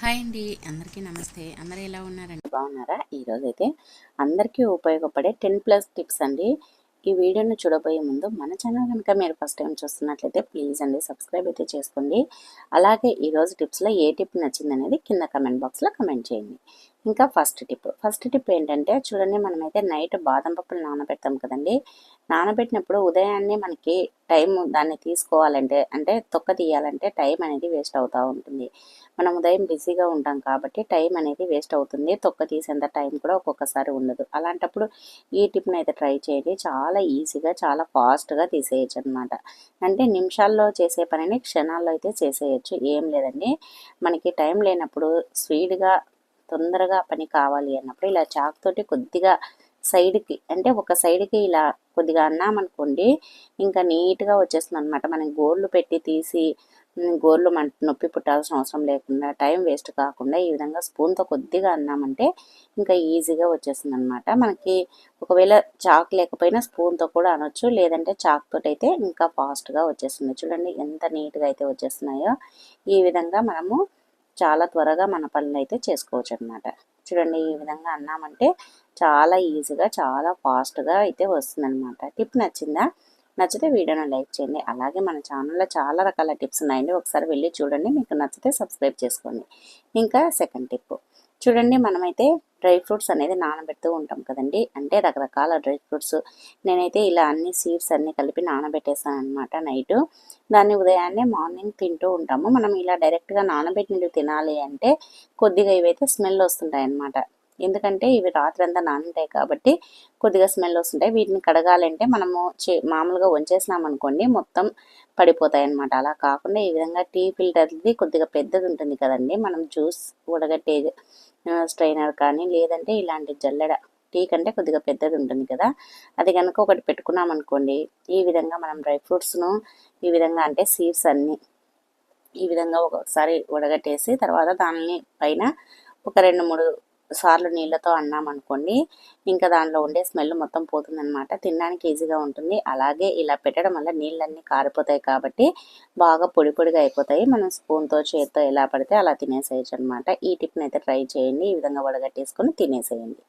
Hi అండి అందరికీ నమస్తే. అందరు ఎలా ఉన్నారండి? బాగున్నారా? ఈరోజు అయితే అందరికీ ఉపయోగపడే టెన్ ప్లస్ టిప్స్ అండి. ఈ వీడియోను చూడబోయే ముందు మన ఛానల్ కనుక మీరు ఫస్ట్ టైం చూస్తున్నట్లయితే ప్లీజ్ అండి సబ్స్క్రైబ్ అయితే చేసుకోండి. అలాగే ఈరోజు టిప్స్లో ఏ టిప్ నచ్చింది అనేది కింద కమెంట్ బాక్స్లో కమెంట్ చేయండి. ఇంకా ఫస్ట్ టిప్ ఫస్ట్ టిప్ ఏంటంటే చూడండి మనమైతే నైట్ బాదం పప్పులు నానబెడతాం కదండి. నానబెట్టినప్పుడు ఉదయాన్నే మనకి టైం దాన్ని తీసుకోవాలంటే అంటే తొక్క తీయాలంటే టైం అనేది వేస్ట్ అవుతూ ఉంటుంది. మనం ఉదయం బిజీగా ఉంటాం కాబట్టి టైం అనేది వేస్ట్ అవుతుంది. తొక్క తీసేంత టైం కూడా ఒక్కొక్కసారి ఉండదు. అలాంటప్పుడు ఈ టిప్ని అయితే ట్రై చేయండి. చాలా ఈజీగా చాలా ఫాస్ట్గా తీసేయచ్చు అనమాట అంటే నిమిషాల్లో చేసే పనిని క్షణాల్లో అయితే చేసేయచ్చు. ఏం లేదండి. మనకి టైం లేనప్పుడు స్పీడ్గా తొందరగా పని కావాలి అన్నప్పుడు ఇలా చాక్ తోటి కొద్దిగా సైడ్కి అంటే ఒక సైడ్కి ఇలా కొద్దిగా అన్నామనుకోండి ఇంకా నీట్గా వచ్చేస్తుంది అనమాట మనం గోర్లు పెట్టి తీసి గోర్లు మన నొప్పి పుట్టాల్సిన అవసరం లేకుండా టైం వేస్ట్ కాకుండా ఈ విధంగా స్పూన్తో కొద్దిగా అన్నామంటే ఇంకా ఈజీగా వచ్చేస్తుంది అనమాట మనకి ఒకవేళ చాక్ లేకపోయినా స్పూన్తో కూడా అనొచ్చు లేదంటే చాక్ తోటి అయితే ఇంకా ఫాస్ట్గా వచ్చేస్తుంది. చూడండి ఎంత నీట్గా అయితే వచ్చేస్తున్నాయో. ఈ విధంగా మనము చాలా త్వరగా మన పనులు అయితే చేసుకోవచ్చు అనమాట చూడండి ఈ విధంగా అన్నామంటే చాలా ఈజీగా చాలా ఫాస్ట్గా అయితే వస్తుందన్నమాట. టిప్ నచ్చిందా? నచ్చితే వీడియోను లైక్ చేయండి. అలాగే మన ఛానల్లో చాలా రకాల టిప్స్ ఉన్నాయండి. ఒకసారి వెళ్ళి చూడండి. మీకు నచ్చితే సబ్స్క్రైబ్ చేసుకోండి. ఇంకా సెకండ్ టిప్ చూడండి మనమైతే డ్రై ఫ్రూట్స్ అనేది నానబెడుతూ ఉంటాం కదండి. అంటే రకరకాల డ్రై ఫ్రూట్స్. నేనైతే ఇలా అన్ని సీడ్స్ అన్ని కలిపి నానబెట్టేస్తాను అనమాట నైట్. దాన్ని ఉదయాన్నే మార్నింగ్ తింటూ ఉంటాము. మనం ఇలా డైరెక్ట్గా నానబెట్టినవి తినాలి అంటే కొద్దిగా ఇవైతే స్మెల్ వస్తుంటాయి అన్నమాట ఎందుకంటే ఇవి రాత్రి అంతా నానుంటాయి కాబట్టి కొద్దిగా స్మెల్ వస్తుంటాయి. వీటిని కడగాలంటే మనము మామూలుగా వంచేసినాం అనుకోండి మొత్తం పడిపోతాయి అన్నమాట అలా కాకుండా ఈ విధంగా టీ ఫిల్టర్ది కొద్దిగా పెద్దది ఉంటుంది కదండి. మనం జ్యూస్ ఉడగట్టే స్ట్రైనర్ కానీ లేదంటే ఇలాంటి జల్లెడ టీ కంటే కొద్దిగా పెద్దది ఉంటుంది కదా. అది కనుక ఒకటి పెట్టుకున్నాం అనుకోండి ఈ విధంగా మనం డ్రై ఫ్రూట్స్ను ఈ విధంగా అంటే సీడ్స్ అన్నీ ఈ విధంగా ఒకసారి ఉడగట్టేసి తర్వాత దానిని పైన ఒక రెండు మూడు సార్లు నీళ్ళతో అన్నాం అనుకోండి ఇంకా దాంట్లో ఉండే స్మెల్ మొత్తం పోతుందనమాట తినడానికి ఈజీగా ఉంటుంది. అలాగే ఇలా పెట్టడం వల్ల నీళ్ళన్నీ కారిపోతాయి కాబట్టి బాగా పొడి పొడిగా అయిపోతాయి. మనం స్పూన్తో చేత్తో ఎలా పడితే అలా తినేసేయచ్చు అనమాట ఈ టిప్ని అయితే ట్రై చేయండి. ఈ విధంగా వడగట్టేసుకొని తినేసేయండి.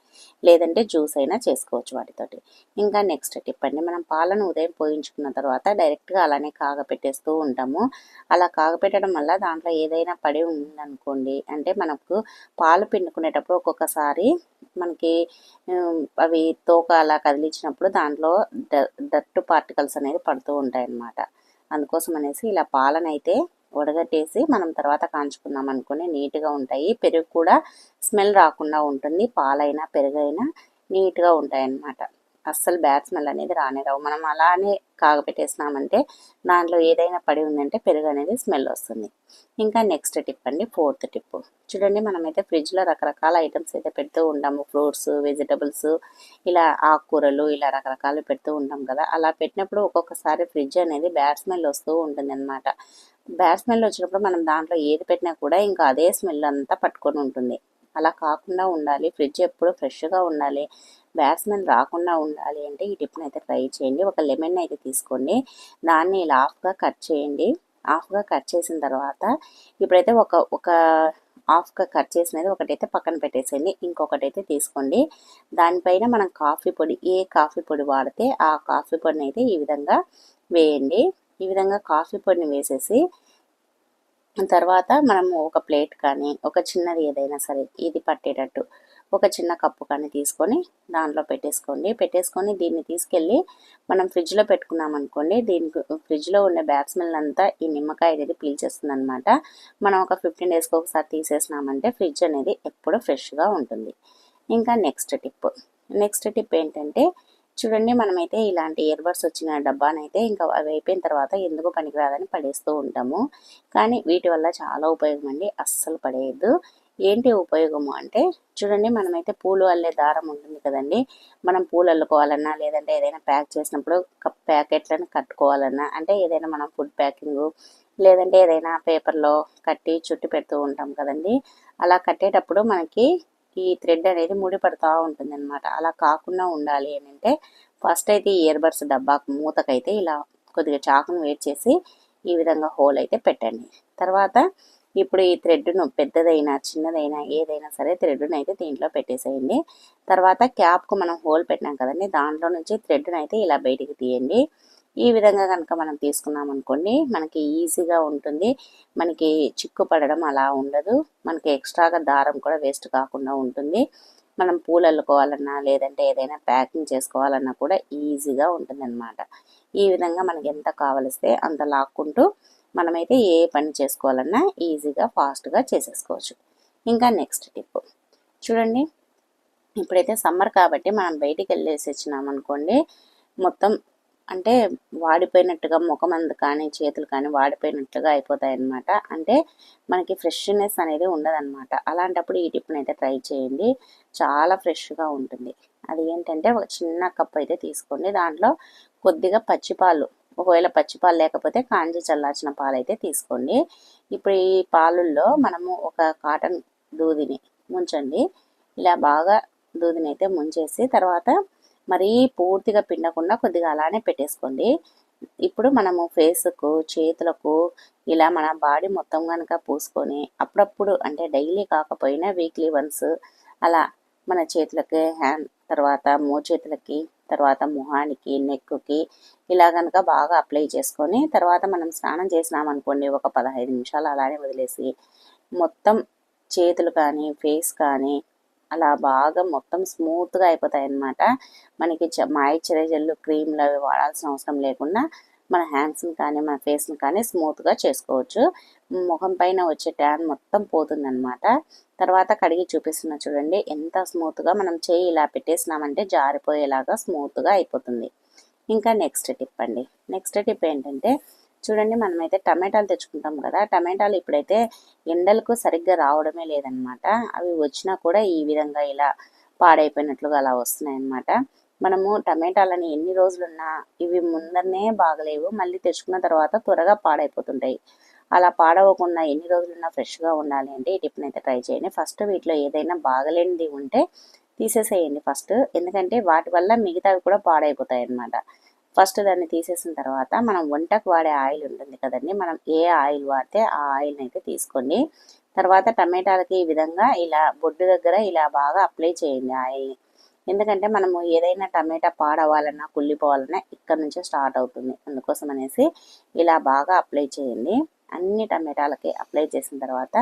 లేదంటే జ్యూస్ అయినా చేసుకోవచ్చు వాటితోటి. ఇంకా నెక్స్ట్ టిప్ అండి. మనం పాలను ఉదయం పోయించుకున్న తర్వాత డైరెక్ట్గా అలానే కాగపెట్టేస్తూ ఉంటాము. అలా కాగపెట్టడం వల్ల దాంట్లో ఏదైనా పడి ఉందనుకోండి అంటే మనకు పాలు పిండుకునేటప్పుడు ఒక్కొక్కసారి మనకి అవి తోక అలా కదిలించినప్పుడు దాంట్లో డట్టు పార్టికల్స్ అనేది పడుతూ ఉంటాయి అన్నమాట అందుకోసం అనేసి ఇలా పాలనైతే వడగట్టేసి మనం తర్వాత కాంచుకుందాం అనుకుని నీట్గా ఉంటాయి. పెరుగు కూడా స్మెల్ రాకుండా ఉంటుంది. పాలైనా పెరుగైనా నీట్గా ఉంటాయి అన్నమాట అస్సలు బ్యాడ్ స్మెల్ అనేది రానేరావు మనం అలానే కాగపెట్టేసినామంటే దాంట్లో ఏదైనా పడి ఉందంటే పెరుగు అనేది స్మెల్ వస్తుంది. ఇంకా నెక్స్ట్ టిప్ అండి ఫోర్త్ టిప్. చూడండి మనమైతే ఫ్రిడ్జ్లో రకరకాల ఐటమ్స్ అయితే పెడుతూ ఉంటాము. ఫ్రూట్స్ వెజిటబుల్స్ ఇలా ఆకుకూరలు ఇలా రకరకాలు పెడుతూ ఉంటాం కదా. అలా పెట్టినప్పుడు ఒక్కొక్కసారి ఫ్రిడ్జ్ అనేది బ్యాడ్ స్మెల్ వస్తూ ఉంటుంది అనమాట బ్యాడ్ స్మెల్ వచ్చినప్పుడు మనం దాంట్లో ఏది పెట్టినా కూడా ఇంకా అదే స్మెల్ అంతా పట్టుకొని ఉంటుంది. అలా కాకుండా ఉండాలి. ఫ్రిడ్జ్ ఎప్పుడు ఫ్రెష్గా ఉండాలి. బ్యాట్స్మెన్ రాకుండా ఉండాలి అంటే ఈ టిప్ని అయితే ట్రై చేయండి. ఒక లెమన్ అయితే తీసుకోండి. దాన్ని ఇలా హాఫ్గా కట్ చేయండి. హాఫ్గా కట్ చేసిన తర్వాత ఇప్పుడైతే ఒక ఒక హాఫ్గా కట్ చేసినది ఒకటైతే పక్కన పెట్టేసేయండి. ఇంకొకటైతే తీసుకోండి. దానిపైన మనం కాఫీ పొడి ఏ కాఫీ పొడి వాడితే ఆ కాఫీ పొడిని అయితే ఈ విధంగా వేయండి. ఈ విధంగా కాఫీ పొడిని వేసేసి తర్వాత మనము ఒక ప్లేట్ కానీ ఒక చిన్నది ఏదైనా సరే ఇది పట్టేటట్టు ఒక చిన్న కప్పు కానీ తీసుకొని దాంట్లో పెట్టేసుకోండి. పెట్టేసుకొని దీన్ని తీసుకెళ్ళి మనం ఫ్రిడ్జ్లో పెట్టుకున్నాం అనుకోండి దీనికి ఫ్రిడ్జ్లో ఉండే బ్యాడ్ స్మెల్ అంతా ఈ నిమ్మకాయ అనేది పీల్చేస్తుంది అనమాట మనం ఒక ఫిఫ్టీన్ డేస్కి ఒకసారి తీసేసినామంటే ఫ్రిడ్జ్ అనేది ఎప్పుడూ ఫ్రెష్గా ఉంటుంది. ఇంకా నెక్స్ట్ టిప్. నెక్స్ట్ టిప్ ఏంటంటే చూడండి మనమైతే ఇలాంటి ఇయర్బడ్స్ వచ్చిన డబ్బానైతే ఇంకా అవి అయిపోయిన తర్వాత ఎందుకు పనికిరాదని పడేస్తూ ఉంటాము. కానీ వీటి వల్ల చాలా ఉపయోగం అండి అస్సలు పడేయద్దు. ఏంటి ఉపయోగము అంటే చూడండి మనమైతే పూలు అల్లే దారం ఉంటుంది కదండి. మనం పూలు అల్లుకోవాలన్నా లేదంటే ఏదైనా ప్యాక్ చేసినప్పుడు ప్యాకెట్లను కట్టుకోవాలన్నా అంటే ఏదైనా మనం ఫుడ్ ప్యాకింగ్ లేదంటే ఏదైనా పేపర్లో కట్టి చుట్టి పెడుతూ ఉంటాం కదండి. అలా కట్టేటప్పుడు మనకి ఈ థ్రెడ్ అనేది ముడిపడుతూ ఉంటుంది అనమాట అలా కాకుండా ఉండాలి అని అంటే ఫస్ట్ అయితే ఈ ఇయర్ బడ్స్ డబ్బాకు మూతకైతే ఇలా కొద్దిగా చాకును వేట్ చేసి ఈ విధంగా హోల్ అయితే పెట్టండి. తర్వాత ఇప్పుడు ఈ థ్రెడ్ను పెద్దదైనా చిన్నదైనా ఏదైనా సరే థ్రెడ్ను అయితే దీంట్లో పెట్టేసేయండి. తర్వాత క్యాప్కు మనం హోల్ పెట్టినాం కదండి దాంట్లో నుంచి థ్రెడ్ను అయితే ఇలా బయటికి తీయండి. ఈ విధంగా కనుక మనం తీసుకున్నాం అనుకోండి మనకి ఈజీగా ఉంటుంది. మనకి చిక్కు పడడం అలా ఉండదు. మనకి ఎక్స్ట్రాగా దారం కూడా వేస్ట్ కాకుండా ఉంటుంది. మనం పూలు అల్లుకోవాలన్నా లేదంటే ఏదైనా ప్యాకింగ్ చేసుకోవాలన్నా కూడా ఈజీగా ఉంటుందన్నమాట. ఈ విధంగా మనకి ఎంత కావలిస్తే అంత లాక్కుంటూ మనమైతే ఏ పని చేసుకోవాలన్నా ఈజీగా ఫాస్ట్గా చేసేసుకోవచ్చు. ఇంకా నెక్స్ట్ టిప్. చూడండి ఇప్పుడైతే సమ్మర్ కాబట్టి మనం బయటికి వెళ్ళేసి వచ్చినాం అనుకోండి మొత్తం అంటే వాడిపోయినట్టుగా ముఖం అందు కానీ చేతులు కానీ వాడిపోయినట్టుగా అయిపోతాయి అన్నమాట అంటే మనకి ఫ్రెష్నెస్ అనేది ఉండదన్నమాట. అలాంటప్పుడు ఈ టిప్ని అయితే ట్రై చేయండి. చాలా ఫ్రెష్గా ఉంటుంది. అది ఏంటంటే ఒక చిన్న కప్ అయితే తీసుకోండి. దాంట్లో కొద్దిగా పచ్చిపాలు ఒకవేళ పచ్చిపాలు లేకపోతే కాంజీ చల్లార్చిన పాలు అయితే తీసుకోండి. ఇప్పుడు ఈ పాలుల్లో మనము ఒక కాటన్ దూదిని ముంచండి. ఇలా బాగా దూదిని అయితే ముంచేసి తర్వాత మరీ పూర్తిగా పిండకుండా కొద్దిగా అలానే పెట్టేసుకోండి. ఇప్పుడు మనము ఫేస్కు చేతులకు ఇలా మన బాడీ మొత్తం కనుక పూసుకొని అప్పుడప్పుడు అంటే డైలీ కాకపోయినా వీక్లీ వన్స్ అలా మన చేతులకి హ్యాండ్ తర్వాత మోచేతులకి తర్వాత మొహానికి నెక్కుకి ఇలా కనుక బాగా అప్లై చేసుకొని తర్వాత మనం స్నానం చేసినాం అనుకోండి ఒక పదహైదు నిమిషాలు అలానే వదిలేసి మొత్తం చేతులు కానీ ఫేస్ కానీ అలా బాగా మొత్తం స్మూత్గా అయిపోతాయి అన్నమాట మనకి మాయిశ్చరైజర్లు క్రీమ్లు అవి వాడాల్సిన అవసరం లేకుండా మన హ్యాండ్స్ని కానీ మన ఫేస్ని కానీ స్మూత్గా చేసుకోవచ్చు. ముఖం పైన వచ్చే ట్యాన్ మొత్తం పోతుందన్నమాట. తర్వాత కడిగి చూపిస్తున్నా చూడండి ఎంత స్మూత్గా మనం చేయి ఇలా పెట్టేసినామంటే జారిపోయేలాగా స్మూత్గా అయిపోతుంది. ఇంకా నెక్స్ట్ టిప్ అండి. నెక్స్ట్ టిప్ ఏంటంటే చూడండి మనమైతే టమాటాలు తెచ్చుకుంటాం కదా టమాటాలు ఇప్పుడైతే ఎండలకు సరిగ్గా రావడమే లేదనమాట అవి వచ్చినా కూడా ఈ విధంగా ఇలా పాడైపోయినట్లుగా అలా వస్తున్నాయి అన్నమాట మనము టమాటాలని ఎన్ని రోజులున్నా ఇవి ముందరనే బాగలేవు మళ్ళీ తెచ్చుకున్న తర్వాత త్వరగా పాడైపోతుంటాయి. అలా పాడవకుండా ఎన్ని రోజులున్నా ఫ్రెష్గా ఉండాలి అంటే ఈ టిప్ని అయితే ట్రై చేయండి. ఫస్ట్ వీటిలో ఏదైనా బాగలేనిది ఉంటే తీసేసేయండి ఫస్ట్. ఎందుకంటే వాటి వల్ల మిగతావి కూడా పాడైపోతాయి అన్నమాట ఫస్ట్ దాన్ని తీసేసిన తర్వాత మనం వంటకు వాడే ఆయిల్ ఉంటుంది కదండి మనం ఏ ఆయిల్ వాడితే ఆ ఆయిల్ని అయితే తీసుకోండి తర్వాత టమాటాలకి ఈ విధంగా ఇలా బొడ్డు దగ్గర ఇలా బాగా అప్లై చేయండి ఆయిల్ని. ఎందుకంటే మనము ఏదైనా టమాటా పాడవాలన్నా కుళ్ళిపోవాలన్నా ఇక్కడ నుంచే స్టార్ట్ అవుతుంది. అందుకోసం అనేసి ఇలా బాగా అప్లై చేయండి. అన్ని టమాటాలకి అప్లై చేసిన తర్వాత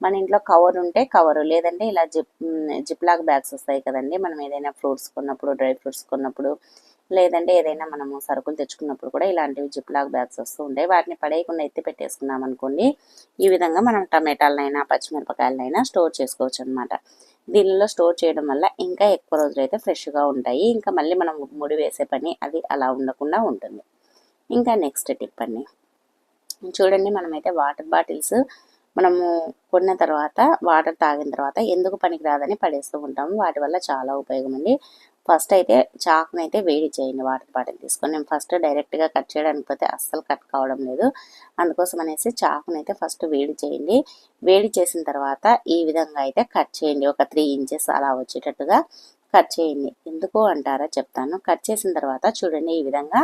మన ఇంట్లో కవర్ ఉంటే కవరు లేదంటే ఇలా జిప్ జిప్లాక్ బ్యాగ్స్ వస్తాయి కదండి. మనం ఏదైనా ఫ్రూట్స్ కొన్నప్పుడు డ్రై ఫ్రూట్స్ కొన్నప్పుడు లేదంటే ఏదైనా మనము సరుకులు తెచ్చుకున్నప్పుడు కూడా ఇలాంటివి జిప్లాక్ బ్యాగ్స్ వస్తూ ఉంటాయి. వాటిని పడేయకుండా ఎత్తి పెట్టేసుకున్నాం అనుకోండి. ఈ విధంగా మనం టమాటాలనైనా పచ్చిమిరపకాయలనైనా స్టోర్ చేసుకోవచ్చు అనమాట దీనిలో స్టోర్ చేయడం వల్ల ఇంకా ఎక్కువ రోజులు అయితే ఫ్రెష్గా ఉంటాయి. ఇంకా మళ్ళీ మనం ముడి వేసే పని అది అలా ఉండకుండా ఉంటుంది. ఇంకా నెక్స్ట్ టిప్ అండి. చూడండి మనమైతే వాటర్ బాటిల్స్ మనము కొన్న తర్వాత వాటర్ తాగిన తర్వాత ఎందుకు పనికి రాదని పడేస్తూ ఉంటాము. వాటి వల్ల చాలా ఉపయోగం అండి. ఫస్ట్ అయితే చాక్ని అయితే వేడి చేయండి వాటర్ బాటిల్ తీసుకొని. నేను ఫస్ట్ డైరెక్ట్గా కట్ చేయడానికి పోతే అస్సలు కట్ కావడం లేదు. అందుకోసం అనేసి చాకుని అయితే ఫస్ట్ వేడి చేయండి. వేడి చేసిన తర్వాత ఈ విధంగా అయితే కట్ చేయండి. ఒక త్రీ ఇంచెస్ అలా వచ్చేటట్టుగా కట్ చేయండి. ఎందుకు అంటారా చెప్తాను. కట్ చేసిన తర్వాత చూడండి ఈ విధంగా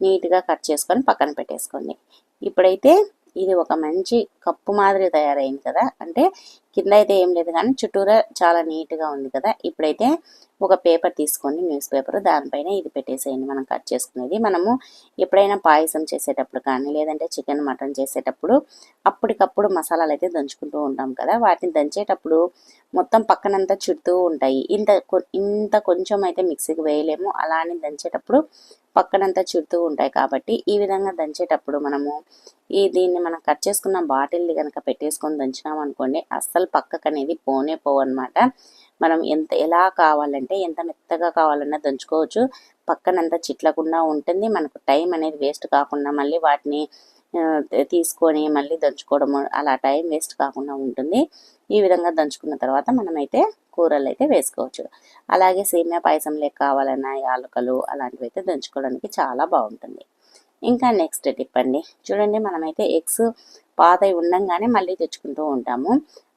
నీట్గా కట్ చేసుకొని పక్కన పెట్టేసుకోండి. ఇప్పుడైతే ఇది ఒక మంచి కప్పు మాదిరి తయారైంది కదా. అంటే కింద అయితే ఏం లేదు కానీ చుట్టూరా చాలా నీట్గా ఉంది కదా. ఇప్పుడైతే ఒక పేపర్ తీసుకోండి న్యూస్ పేపర్ దానిపైన ఇది పెట్టేసేయండి. మనం కట్ చేసుకునేది. మనము ఎప్పుడైనా పాయసం చేసేటప్పుడు కానీ లేదంటే చికెన్ మటన్ చేసేటప్పుడు అప్పటికప్పుడు మసాలాలు అయితే దంచుకుంటూ ఉంటాం కదా. వాటిని దంచేటప్పుడు మొత్తం పక్కనంతా చుడుతూ ఉంటాయి. ఇంత ఇంత కొంచెం అయితే మిక్సీకి వేయలేము. అలా అని దంచేటప్పుడు పక్కనంతా చుడుతూ ఉంటాయి కాబట్టి ఈ విధంగా దంచేటప్పుడు మనము ఈ దీన్ని మనం కట్ చేసుకున్న బాటిల్ని కనుక పెట్టేసుకొని దంచినాం అనుకోండి అస్సలు పక్కకు అనేది పోనే పోవన్నమాట. మనం ఎంత ఎలా కావాలంటే ఎంత మెత్తగా కావాలన్నా దంచుకోవచ్చు. పక్కనంతా చిట్లకుండా ఉంటుంది. మనకు టైం అనేది వేస్ట్ కాకుండా మళ్ళీ వాటిని తీసుకొని మళ్ళీ దంచుకోవడము అలా టైం వేస్ట్ కాకుండా ఉంటుంది. ఈ విధంగా దంచుకున్న తర్వాత మనమైతే కూరలు అయితే వేసుకోవచ్చు. అలాగే సేమియా పాయసం లేక కావాలన్నా యాలకలు అలాంటివి అయితే దంచుకోవడానికి చాలా బాగుంటుంది. ఇంకా నెక్స్ట్ టిప్ అండి. చూడండి మనమైతే ఎగ్స్ పాతవి ఉండంగానే మళ్ళీ తెచ్చుకుంటూ ఉంటాము.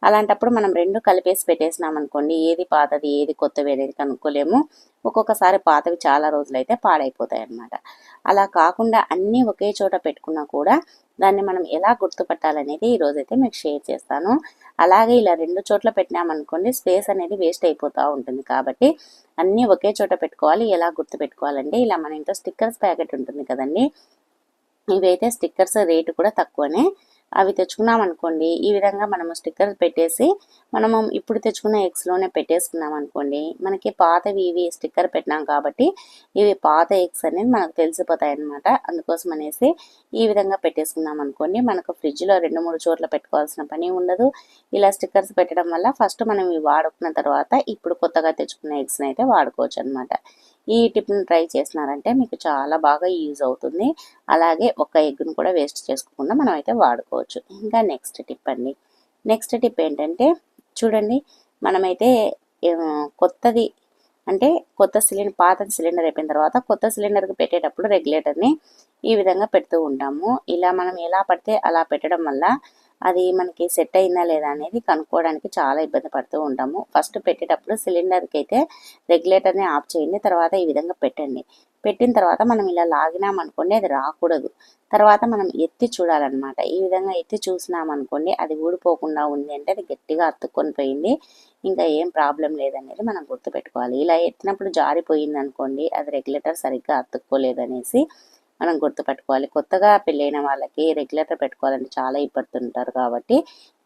అలాంటప్పుడు మనం రెండు కలిపేసి పెట్టేసినాం అనుకోండి ఏది పాతది ఏది కొత్తవి అనేది కనుక్కోలేము. ఒక్కొక్కసారి పాతవి చాలా రోజులు అయితే పాడైపోతాయి అన్నమాట అలా కాకుండా అన్నీ ఒకే చోట పెట్టుకున్నా కూడా దాన్ని మనం ఎలా గుర్తుపట్టాలనేది ఈరోజు అయితే మీకు షేర్ చేస్తాను. అలాగే ఇలా రెండు చోట్ల పెట్టినామనుకోండి స్పేస్ అనేది వేస్ట్ అయిపోతూ ఉంటుంది కాబట్టి అన్నీ ఒకే చోట పెట్టుకోవాలి. ఎలా గుర్తు పెట్టుకోవాలంటే ఇలా మన ఇంట్లో స్టిక్కర్స్ ప్యాకెట్ ఉంటుంది కదండి ఇవైతే స్టిక్కర్స్ రేటు కూడా తక్కువనే అవి తెచ్చుకున్నాం అనుకోండి ఈ విధంగా మనము స్టిక్కర్ పెట్టేసి మనము ఇప్పుడు తెచ్చుకున్న ఎగ్స్లోనే పెట్టేసుకున్నాం అనుకోండి మనకి పాతవి ఇవి స్టిక్కర్ పెట్టినాం కాబట్టి ఇవి పాత ఎగ్స్ అనేది మనకు తెలిసిపోతాయి అనమాట అందుకోసం అనేసి ఈ విధంగా పెట్టేసుకున్నాం అనుకోండి మనకు ఫ్రిడ్జ్లో రెండు మూడు చోట్ల పెట్టుకోవాల్సిన పని ఉండదు. ఇలా స్టిక్కర్స్ పెట్టడం వల్ల ఫస్ట్ మనం ఇవి వాడుకున్న తర్వాత ఇప్పుడు కొత్తగా తెచ్చుకున్న ఎగ్స్ని అయితే వాడుకోవచ్చు అనమాట ఈ టిప్ని ట్రై చేసినారంటే మీకు చాలా బాగా యూజ్ అవుతుంది. అలాగే ఒక ఎగ్ను కూడా వేస్ట్ చేసుకోకుండా మనం అయితే వాడుకోవచ్చు. ఇంకా నెక్స్ట్ టిప్ అండి. నెక్స్ట్ టిప్ ఏంటంటే చూడండి మనమైతే కొత్తది అంటే కొత్త సిలిండర్ పాత సిలిండర్ అయిపోయిన తర్వాత కొత్త సిలిండర్కి పెట్టేటప్పుడు రెగ్యులేటర్ని ఈ విధంగా పెడుతూ ఉంటాము. ఇలా మనం ఎలా పడితే అలా పెట్టడం వల్ల అది మనకి సెట్ అయిందా లేదా అనేది కనుక్కోవడానికి చాలా ఇబ్బంది పడుతూ ఉంటాము. ఫస్ట్ పెట్టేటప్పుడు సిలిండర్కి అయితే రెగ్యులేటర్ని ఆఫ్ చేయండి తర్వాత ఈ విధంగా పెట్టండి. పెట్టిన తర్వాత మనం ఇలా లాగినాం అనుకోండి అది రాకూడదు. తర్వాత మనం ఎత్తి చూడాలన్నమాట. ఈ విధంగా ఎత్తి చూసినాం అనుకోండి అది ఊడిపోకుండా ఉంది అంటే అది గట్టిగా అతుక్కొని పోయింది ఇంకా ఏం ప్రాబ్లం లేదనేది మనం గుర్తుపెట్టుకోవాలి. ఇలా ఎత్తినప్పుడు జారిపోయింది అనుకోండి అది రెగ్యులేటర్ సరిగ్గా అతుక్కోలేదనేసి మనం గుర్తుపెట్టుకోవాలి. కొత్తగా పెళ్ళైన వాళ్ళకి రెగ్యులేటర్ పెట్టుకోవాలంటే చాలా ఇబ్బంది కాబట్టి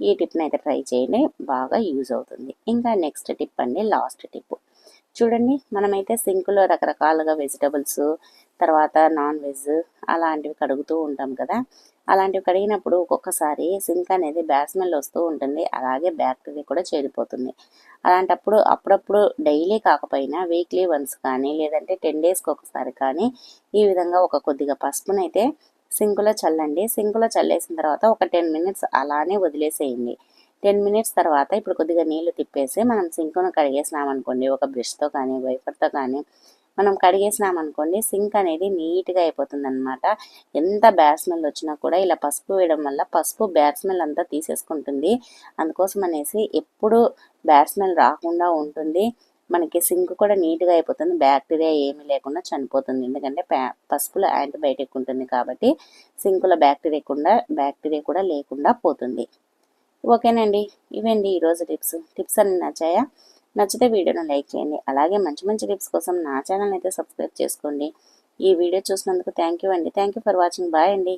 ఈ టిప్ని అయితే ట్రై చేయండి. బాగా యూజ్ అవుతుంది. ఇంకా నెక్స్ట్ టిప్ అండి లాస్ట్ టిప్. చూడండి మనమైతే సింకులో రకరకాలుగా వెజిటబుల్స్ తర్వాత నాన్ వెజ్ అలాంటివి కడుగుతూ ఉంటాం కదా. అలాంటివి కడిగినప్పుడు ఒక్కొక్కసారి సింక్ అనేది బ్యాస్మెల్ వస్తూ ఉంటుంది అలాగే బ్యాక్టీరియా కూడా చేరిపోతుంది. అలాంటప్పుడు అప్పుడప్పుడు డైలీ కాకపోయినా వీక్లీ వన్స్ కానీ లేదంటే టెన్ డేస్కి ఒకసారి కానీ ఈ విధంగా ఒక కొద్దిగా పసుపునైతే సింకులో చల్లండి. సింకులో చల్లేసిన తర్వాత ఒక టెన్ మినిట్స్ అలానే వదిలేసేయండి. టెన్ మినిట్స్ తర్వాత ఇప్పుడు కొద్దిగా నీళ్ళు తిప్పేసి మనం సింకును కడిగేసినాం అనుకోండి ఒక బ్రష్తో కానీ వైఫర్తో కానీ మనం కడిగేసినాం అనుకోండి సింక్ అనేది నీట్గా అయిపోతుంది అనమాట ఎంత బ్యాడ్ స్మెల్ వచ్చినా కూడా ఇలా పసుపు వేయడం వల్ల పసుపు బ్యాడ్ స్మెల్ అంతా తీసేసుకుంటుంది. అందుకోసం అనేసి ఎప్పుడు బ్యాడ్ స్మెల్ రాకుండా ఉంటుంది. మనకి సింక్ కూడా నీట్గా అయిపోతుంది. బ్యాక్టీరియా ఏమీ లేకుండా చనిపోతుంది. ఎందుకంటే పసుపులో యాంటీబయాటిక్ ఉంటుంది కాబట్టి సింకులో బ్యాక్టీరియా కూడా బ్యాక్టీరియా కూడా లేకుండా పోతుంది. ఓకేనండి. ఇవండి ఈరోజు టిప్స్. టిప్స్ అన్ని నచ్చాయా? నచ్చితే వీడియోను లైక్ చేయండి. అలాగే మంచి మంచి టిప్స్ కోసం నా ఛానల్ అయితే సబ్స్క్రైబ్ చేసుకోండి. ఈ వీడియో చూసినందుకు థ్యాంక్ యూ అండి. Thank you for watching. Bye అండి.